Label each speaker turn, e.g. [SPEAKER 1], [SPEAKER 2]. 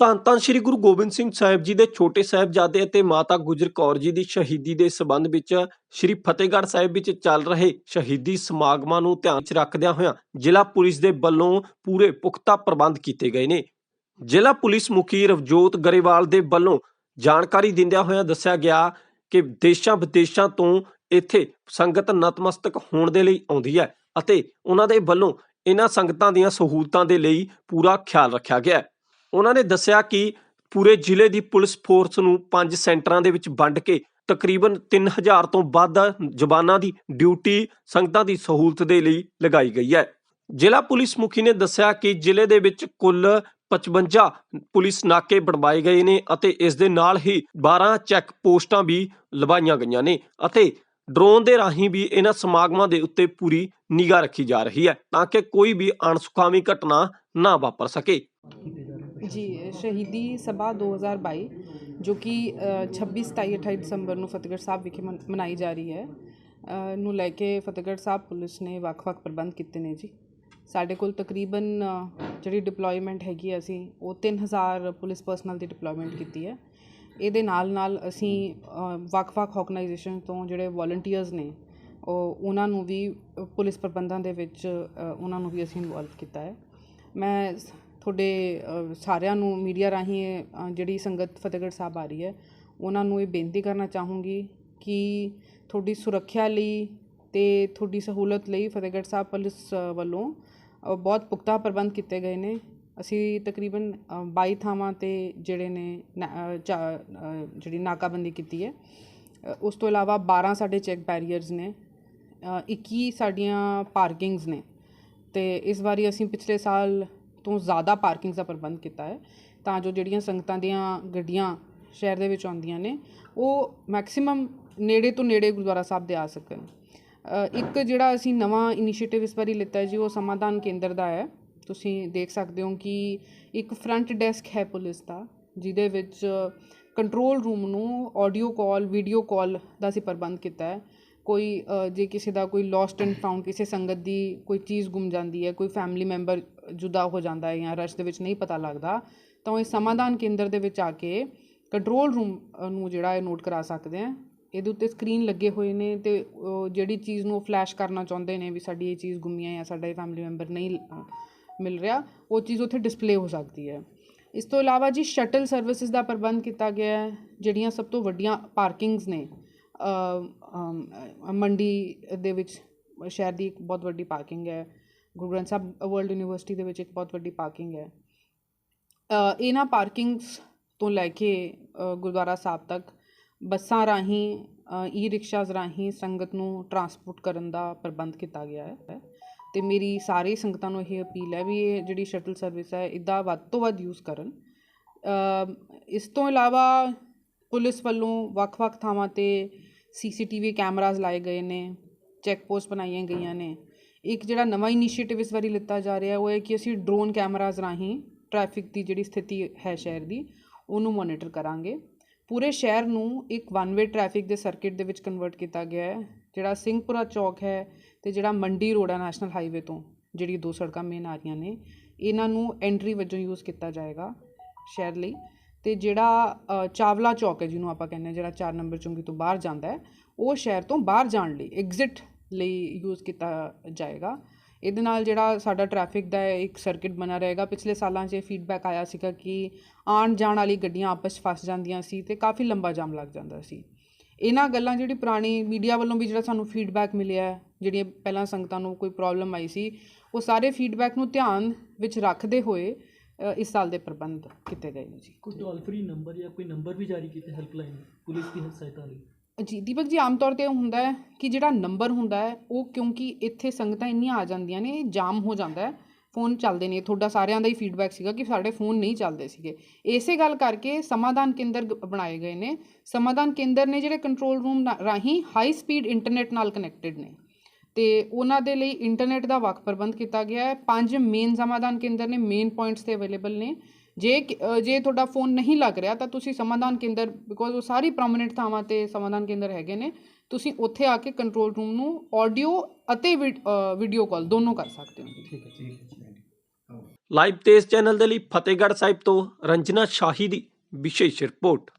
[SPEAKER 1] ਧੰਨ ਧੰਨ ਸ੍ਰੀ ਗੁਰੂ ਗੋਬਿੰਦ ਸਿੰਘ ਸਾਹਿਬ ਜੀ ਦੇ ਛੋਟੇ ਸਾਹਿਬਜ਼ਾਦੇ ਅਤੇ ਮਾਤਾ ਗੁਜਰ ਕੌਰ ਜੀ ਦੀ ਸ਼ਹੀਦੀ ਦੇ ਸਬੰਧ ਵਿੱਚ ਸ੍ਰੀ ਫਤਿਹਗੜ੍ਹ ਸਾਹਿਬ ਵਿੱਚ ਚੱਲ ਰਹੇ ਸ਼ਹੀਦੀ ਸਮਾਗਮਾਂ ਨੂੰ ਧਿਆਨ 'ਚ ਰੱਖਦਿਆਂ ਹੋਇਆਂ ਜ਼ਿਲ੍ਹਾ ਪੁਲਿਸ ਦੇ ਵੱਲੋਂ ਪੂਰੇ ਪੁਖਤਾ ਪ੍ਰਬੰਧ ਕੀਤੇ ਗਏ ਨੇ। ਜ਼ਿਲ੍ਹਾ ਪੁਲਿਸ ਮੁਖੀ ਰਵਜੋਤ ਗਰੇਵਾਲ ਦੇ ਵੱਲੋਂ ਜਾਣਕਾਰੀ ਦਿੰਦਿਆਂ ਹੋਇਆਂ ਦੱਸਿਆ ਗਿਆ ਕਿ ਦੇਸ਼ਾਂ ਵਿਦੇਸ਼ਾਂ ਤੋਂ ਇੱਥੇ ਸੰਗਤ ਨਤਮਸਤਕ ਹੋਣ ਦੇ ਲਈ ਆਉਂਦੀ ਹੈ ਅਤੇ ਉਹਨਾਂ ਦੇ ਵੱਲੋਂ ਇਹਨਾਂ ਸੰਗਤਾਂ ਦੀਆਂ ਸਹੂਲਤਾਂ ਦੇ ਲਈ ਪੂਰਾ ਖਿਆਲ ਰੱਖਿਆ ਗਿਆ ਹੈ। ਉਹਨਾਂ ਨੇ ਦੱਸਿਆ ਕਿ ਪੂਰੇ ਜ਼ਿਲ੍ਹੇ ਦੀ ਪੁਲਿਸ ਫੋਰਸ ਨੂੰ ਪੰਜ ਸੈਂਟਰਾਂ ਦੇ ਵਿੱਚ ਵੰਡ ਕੇ ਤਕਰੀਬਨ 3000 ਤੋਂ ਵੱਧ ਜਵਾਨਾਂ ਦੀ ਡਿਊਟੀ, ਸੰਗਤਾਂ ਦੀ ਸਹੂਲਤ ਦੇ ਲਈ ਲਗਾਈ ਗਈ ਹੈ। ਜ਼ਿਲ੍ਹਾ ਪੁਲਿਸ ਮੁਖੀ ਨੇ ਦੱਸਿਆ ਕਿ ਜ਼ਿਲ੍ਹੇ ਦੇ ਵਿੱਚ ਕੁੱਲ 55 ਪੁਲਿਸ ਨਾਕੇ ਬਣਵਾਏ ਗਏ ਨੇ ਅਤੇ ਇਸ ਦੇ ਨਾਲ ਹੀ 12 ਚੈੱਕ ਪੋਸਟਾਂ ਵੀ ਲਵਾਈਆਂ ਗਈਆਂ ਨੇ ਅਤੇ ਡਰੋਨ ਦੇ ਰਾਹੀਂ ਵੀ ਇਹਨਾਂ ਸਮਾਗਮਾਂ ਦੇ ਉੱਤੇ ਪੂਰੀ ਨਿਗਾਹ ਰੱਖੀ ਜਾ ਰਹੀ ਹੈ ਤਾਂ ਕਿ ਕੋਈ ਵੀ ਅਣਸੁਖਾਵੀ ਘਟਨਾ ਨਾ ਵਾਪਰ ਸਕੇ।
[SPEAKER 2] ਜੀ ਸ਼ਹੀਦੀ ਸਭਾ 2022 ਜੋ ਕਿ ਅ, 26 27 28 ਦਸੰਬਰ ਨੂੰ ਫਤਿਹਗੜ੍ਹ ਸਾਹਿਬ ਵਿਖੇ ਮਨ- ਮਨਾਈ ਜਾ ਰਹੀ ਹੈ। ਅ, ਨੂੰ ਲੈ ਕੇ ਫਤਿਹਗੜ੍ਹ ਸਾਹਿਬ ਪੁਲਿਸ ਨੇ ਵੱਖ-ਵੱਖ ਪ੍ਰਬੰਧ ਕੀਤੇ ਨੇ ਜੀ। ਸਾਡੇ ਕੋਲ ਤਕਰੀਬਨ ਅ, ਜਿਹੜੀ ਡਿਪਲੋਇਮੈਂਟ ਹੈਗੀ ਹੈ ਅਸੀਂ ਉਹ 3000 ਪੁਲਿਸ ਪਰਸਨਲ ਦੀ ਡਿਪਲੋਇਮੈਂਟ ਕੀਤੀ ਹੈ। ਇਹਦੇ ਨਾਲ ਨਾਲ ਅਸੀਂ ਅ, ਵੱਖ-ਵੱਖ ਆਰਗੇਨਾਈਜੇਸ਼ਨ ਤੋਂ ਜਿਹੜੇ ਵੋਲੰਟੀਅਰਸ ਨੇ ਉਹ ਉਹਨਾਂ ਨੂੰ ਵੀ ਅ, ਪੁਲਿਸ ਪ੍ਰਬੰਧਾਂ ਦੇ ਵਿੱਚ ਅ, ਉਹਨਾਂ ਨੂੰ ਵੀ ਅਸੀਂ ਇਨਵੋਲਵ ਕੀਤਾ ਹੈ। ਮੈਂ ਸ- ਤੁਹਾਡੇ ਸਾਰਿਆਂ ਨੂੰ ਮੀਡੀਆ ਰਾਹੀਂ ਜਿਹੜੀ ਸੰਗਤ ਫਤਿਹਗੜ੍ਹ ਸਾਹਿਬ ਆ ਰਹੀ ਹੈ ਉਹਨਾਂ ਨੂੰ ਇਹ ਬੇਨਤੀ ਕਰਨਾ ਚਾਹੂੰਗੀ ਕਿ ਤੁਹਾਡੀ ਸੁਰੱਖਿਆ ਲਈ ਅਤੇ ਤੁਹਾਡੀ ਸਹੂਲਤ ਲਈ ਫਤਿਹਗੜ੍ਹ ਸਾਹਿਬ ਪੁਲਿਸ ਵੱਲੋਂ ਬਹੁਤ ਪੁਖਤਾ ਪ੍ਰਬੰਧ ਕੀਤੇ ਗਏ ਨੇ। ਅਸੀਂ ਤਕਰੀਬਨ ਅ, 22 ਥਾਵਾਂ ਤੇ ਜਿਹੜੇ ਨੇ ਜਿਹੜੀ ਨਾਕਾਬੰਦੀ ਕੀਤੀ ਹੈ ਉਸ ਤੋਂ ਇਲਾਵਾ 12 ਸਾਡੇ ਚੈੱਕ ਬੈਰੀਅਰਸ ਨੇ ਅ, 21 ਸਾਡੀਆਂ ਪਾਰਕਿੰਗਸ ਨੇ। ਤੇ ਇਸ ਵਾਰੀ ਅਸੀਂ ਪਿਛਲੇ ਸਾਲ ਤੋਂ ਜ਼ਿਆਦਾ ਪਾਰਕਿੰਗਸ ਦਾ ਪ੍ਰਬੰਧ ਕੀਤਾ ਹੈ, ਤਾਂ ਜੋ ਜਿਹੜੀਆਂ ਸੰਗਤਾਂ ਦੀਆਂ ਗੱਡੀਆਂ ਸ਼ਹਿਰ ਦੇ ਵਿੱਚ ਆਉਂਦੀਆਂ ਨੇ, ਉਹ ਮੈਕਸਿਮਮ ਨੇੜੇ ਤੋਂ ਨੇੜੇ ਗੁਰਦੁਆਰਾ ਸਾਹਿਬ ਦੇ ਆ ਸਕਣ। ਇੱਕ ਜਿਹੜਾ ਅਸੀਂ ਨਵਾਂ ਇਨੀਸ਼ੀਏਟਿਵ ਇਸ ਵਾਰੀ ਲਿੱਤਾ ਹੈ ਜੀ, ਉਹ ਸਮਾਧਾਨ ਕੇਂਦਰ ਦਾ ਹੈ। ਤੁਸੀਂ ਦੇਖ ਸਕਦੇ ਹੋ ਕਿ ਇੱਕ ਫਰੰਟ ਡੈਸਕ ਹੈ ਪੁਲਿਸ ਦਾ, ਜਿਹਦੇ ਵਿੱਚ ਕੰਟਰੋਲ ਰੂਮ ਨੂੰ ਆਡੀਓ ਕਾਲ, ਵੀਡੀਓ ਕਾਲ ਦਾ ਅਸੀਂ ਪ੍ਰਬੰਧ ਕੀਤਾ ਹੈ। ਕੋਈ ਜੇ ਕਿਸੇ ਦਾ ਕੋਈ ਲੋਸਟ ਐਂਡ ਫਾਊਂਡ ਕਿਸੇ ਸੰਗਤ ਦੀ ਕੋਈ ਚੀਜ਼ ਗੁੰਮ ਜਾਂਦੀ ਹੈ, ਕੋਈ ਫੈਮਿਲੀ ਮੈਂਬਰ ਜੁਦਾ ਹੋ ਜਾਂਦਾ ਹੈ ਜਾਂ ਰਸ਼ ਦੇ ਵਿੱਚ ਨਹੀਂ ਪਤਾ ਲੱਗਦਾ, ਤਾਂ ਉਹ ਇਸ ਸਮਾਧਾਨ ਕੇਂਦਰ ਦੇ ਵਿੱਚ ਆ ਕੇ ਕੰਟਰੋਲ ਰੂਮ ਨੂੰ ਜਿਹੜਾ ਹੈ ਨੋਟ ਕਰਾ ਸਕਦੇ ਆ ਇਹਦੇ ਉੱਤੇ ਸਕਰੀਨ ਲੱਗੇ ਹੋਏ ਨੇ ਤੇ ਜਿਹੜੀ ਚੀਜ਼ ਨੂੰ ਫਲੈਸ਼ ਕਰਨਾ ਚਾਹੁੰਦੇ ਨੇ ਵੀ ਸਾਡੀ ਇਹ ਚੀਜ਼ ਗੁੰਮੀ ਹੈ ਜਾਂ ਸਾਡਾ ਇਹ ਫੈਮਿਲੀ ਮੈਂਬਰ ਨਹੀਂ ਮਿਲ ਰਿਹਾ, ਉਹ ਚੀਜ਼ ਉੱਥੇ ਡਿਸਪਲੇ ਹੋ ਸਕਦੀ ਹੈ। ਇਸ ਤੋਂ ਇਲਾਵਾ ਜੀ ਸ਼ਟਲ ਸਰਵਿਸਿਜ਼ ਦਾ ਪ੍ਰਬੰਧ ਕੀਤਾ ਗਿਆ ਹੈ, ਜਿਹੜੀਆਂ ਸਭ ਤੋਂ ਵੱਡੀਆਂ ਪਾਰਕਿੰਗਸ ਨੇ ਮੰਡੀ ਦੇ ਵਿੱਚ ਸ਼ਹਿਰ ਦੀ ਇੱਕ ਬਹੁਤ ਵੱਡੀ ਪਾਰਕਿੰਗ ਹੈ। ਗੁਰੂ ਗ੍ਰੰਥ ਸਾਹਿਬ ਵਰਲਡ ਯੂਨੀਵਰਸਿਟੀ ਦੇ ਵਿੱਚ ਇੱਕ ਬਹੁਤ ਵੱਡੀ ਪਾਰਕਿੰਗ ਹੈ। ਇਹਨਾਂ ਪਾਰਕਿੰਗਸ ਤੋਂ ਲੈ ਕੇ ਗੁਰਦੁਆਰਾ ਸਾਹਿਬ ਤੱਕ ਬੱਸਾਂ ਰਾਹੀਂ ਈ ਰਿਕਸ਼ਾਸ ਰਾਹੀਂ ਸੰਗਤ ਨੂੰ ਟਰਾਂਸਪੋਰਟ ਕਰਨ ਦਾ ਪ੍ਰਬੰਧ ਕੀਤਾ ਗਿਆ ਹੈ। ਤੇ ਮੇਰੀ ਸਾਰੀ ਸੰਗਤਾਂ ਨੂੰ ਇਹ ਅਪੀਲ ਹੈ ਵੀ ਇਹ ਜਿਹੜੀ ਸ਼ਟਲ ਸਰਵਿਸ ਹੈ ਇਦਾਂ ਵੱਧ ਤੋਂ ਵੱਧ ਯੂਜ਼ ਕਰਨ। ਇਸ ਤੋਂ ਇਲਾਵਾ ਪੁਲਿਸ ਵੱਲੋਂ ਵੱਖ-ਵੱਖ ਥਾਵਾਂ ਤੇ ਸੀਸੀਟੀਵੀ ਕੈਮਰਾਜ਼ ਲਾਏ ਗਏ ਨੇ ਚੈੱਕ ਪੋਸਟ ਬਣਾਈਆਂ ਗਈਆਂ ਨੇ। ਇੱਕ ਜਿਹੜਾ ਨਵਾਂ ਇਨੀਸ਼ੀਏਟਿਵ ਇਸ ਵਾਰੀ ਲਿੱਤਾ ਜਾ ਰਿਹਾ, ਉਹ ਹੈ ਕਿ ਅਸੀਂ ਡਰੋਨ ਕੈਮਰਾਜ਼ ਰਾਹੀਂ ਟ੍ਰੈਫਿਕ ਦੀ ਜਿਹੜੀ ਸਥਿਤੀ ਹੈ ਸ਼ਹਿਰ ਦੀ, ਉਹਨੂੰ ਮੋਨੀਟਰ ਕਰਾਂਗੇ। ਪੂਰੇ ਸ਼ਹਿਰ ਨੂੰ ਇੱਕ ਵਨ ਵੇ ਟ੍ਰੈਫਿਕ ਦੇ ਸਰਕਟ ਦੇ ਵਿੱਚ ਕਨਵਰਟ ਕੀਤਾ ਗਿਆ ਹੈ, ਜਿਹੜਾ ਸਿੰਘਪੁਰਾ ਚੌਕ ਹੈ ਤੇ ਜਿਹੜਾ ਮੰਡੀ ਰੋਡ ਆ ਨੈਸ਼ਨਲ ਹਾਈਵੇ ਤੋਂ ਜਿਹੜੀ ਦੋ ਸੜਕਾਂ ਮੇਨ ਆ ਰਹੀਆਂ ਨੇ, ਇਹਨਾਂ ਨੂੰ ਐਂਟਰੀ ਵਜੋਂ ਯੂਜ਼ ਕੀਤਾ ਜਾਏਗਾ ਸ਼ਹਿਰ ਲਈ। ਅਤੇ ਜਿਹੜਾ ਚਾਵਲਾ ਚੌਕ ਹੈ ਜਿਹਨੂੰ ਆਪਾਂ ਕਹਿੰਦੇ ਹਾਂ, ਜਿਹੜਾ 4 ਨੰਬਰ ਚੁੰਗੀ ਤੋਂ ਬਾਹਰ ਜਾਂਦਾ ਹੈ, ਉਹ ਸ਼ਹਿਰ ਤੋਂ ਬਾਹਰ ਜਾਣ ਲਈ ਐਗਜ਼ਿਟ ਲਈ ਯੂਜ਼ ਕੀਤਾ ਜਾਏਗਾ। ਇਹਦੇ ਨਾਲ ਜਿਹੜਾ ਸਾਡਾ ਟ੍ਰੈਫਿਕ ਦਾ ਇੱਕ ਸਰਕਟ ਬਣਾ ਰਹੇਗਾ। ਪਿਛਲੇ ਸਾਲਾਂ 'ਚ ਇਹ ਫੀਡਬੈਕ ਆਇਆ ਸੀਗਾ ਕਿ ਆਉਣ ਜਾਣ ਵਾਲੀ ਗੱਡੀਆਂ ਆਪਸ 'ਚ ਫਸ ਜਾਂਦੀਆਂ ਸੀ ਤੇ ਕਾਫੀ ਲੰਬਾ ਜਾਮ ਲੱਗ ਜਾਂਦਾ ਸੀ। ਇਹਨਾਂ ਗੱਲਾਂ ਜਿਹੜੀ ਪੁਰਾਣੀ ਮੀਡੀਆ ਵੱਲੋਂ ਵੀ ਜਿਹੜਾ ਸਾਨੂੰ ਫੀਡਬੈਕ ਮਿਲਿਆ ਜਿਹੜੀਆਂ ਪਹਿਲਾਂ ਸੰਗਤਾਂ ਨੂੰ ਕੋਈ ਪ੍ਰੋਬਲਮ ਆਈ ਸੀ, ਉਹ ਸਾਰੇ ਫੀਡਬੈਕ ਨੂੰ ਧਿਆਨ ਵਿੱਚ ਰੱਖਦੇ ਹੋਏ ਇਸ ਸਾਲ ਦੇ ਪ੍ਰਬੰਧ ਕੀਤੇ ਗਏ ਨੇ ਜੀ।
[SPEAKER 3] ਕੋਈ ਟੋਲ ਫ੍ਰੀ ਨੰਬਰ ਜਾਂ ਕੋਈ ਨੰਬਰ ਵੀ ਜਾਰੀ ਕੀਤੇ ਹੈਲਪਲਾਈਨ ਪੁਲਿਸ ਦੀ ਸਹਾਇਤਾ ਲਈ?
[SPEAKER 2] ਜੀ ਦੀਪਕ ਜੀ ਆਮ ਤੌਰ ਤੇ ਹੁੰਦਾ ਹੈ ਕਿ ਜਿਹੜਾ ਨੰਬਰ ਹੁੰਦਾ ਹੈ ਉਹ ਕਿਉਂਕਿ ਇੱਥੇ ਸੰਗਤਾਂ ਇੰਨੀਆਂ ਆ ਜਾਂਦੀਆਂ ਨੇ ਇਹ ਜਾਮ ਹੋ ਜਾਂਦਾ ਹੈ ਫੋਨ ਚੱਲਦੇ ਨੇ। ਤੁਹਾਡਾ ਸਾਰਿਆਂ ਦਾ ਹੀ ਫੀਡਬੈਕ ਸੀਗਾ ਕਿ ਸਾਡੇ ਫੋਨ ਨਹੀਂ ਚੱਲਦੇ ਸੀਗੇ। ਇਸੇ ਗੱਲ ਕਰਕੇ ਸਮਾਧਾਨ ਕੇਂਦਰ ਬਣਾਏ ਗਏ ਨੇ। ਸਮਾਧਾਨ ਕੇਂਦਰ ਨੇ ਜਿਹੜੇ ਕੰਟਰੋਲ ਰੂਮ ਰਾਹੀਂ ਹਾਈ ਸਪੀਡ ਇੰਟਰਨੈਟ ਨਾਲ ਕਨੈਕਟਡ ਨੇ। ਤੇ ਉਹਨਾਂ ਦੇ ਲਈ ਇੰਟਰਨੈਟ ਦਾ ਵੱਖ ਪ੍ਰਬੰਧ ਕੀਤਾ ਗਿਆ ਹੈ। ਪੰਜ ਮੇਨ ਸਮਾਧਾਨ ਕੇਂਦਰ ਨੇ ਮੇਨ ਪੁਆਇੰਟਸ ਤੇ ਅਵੇਲੇਬਲ ਨੇ। ਜੇ ਜੇ ਤੁਹਾਡਾ ਫੋਨ ਨਹੀਂ ਲੱਗ ਰਿਹਾ ਤਾਂ ਤੁਸੀਂ ਸਮਾਧਾਨ ਕੇਂਦਰ ਬਿਕੋਜ਼ ਉਹ ਸਾਰੀ ਪ੍ਰੋਮਿਨੈਂਟ ਥਾਵਾਂ ਤੇ ਸਮਾਧਾਨ ਕੇਂਦਰ ਹੈਗੇ ਨੇ ਤੁਸੀਂ ਉੱਥੇ ਆ ਕੇ ਕੰਟਰੋਲ ਰੂਮ ਨੂੰ ਆਡੀਓ ਅਤੇ ਵੀਡੀਓ ਕਾਲ ਦੋਨੋਂ ਕਰ ਸਕਦੇ ਹੋ।
[SPEAKER 3] ਠੀਕ ਹੈ ਠੀਕ ਹੈ
[SPEAKER 1] ਲਾਈਵ ਤੇਜ਼ ਚੈਨਲ ਦੇ ਲਈ ਫਤਿਹਗੜ੍ਹ ਸਾਹਿਬ ਤੋਂ ਰੰਜਨਾ ਸ਼ਾਹੀ ਦੀ ਵਿਸ਼ੇਸ਼ ਰਿਪੋਰਟ।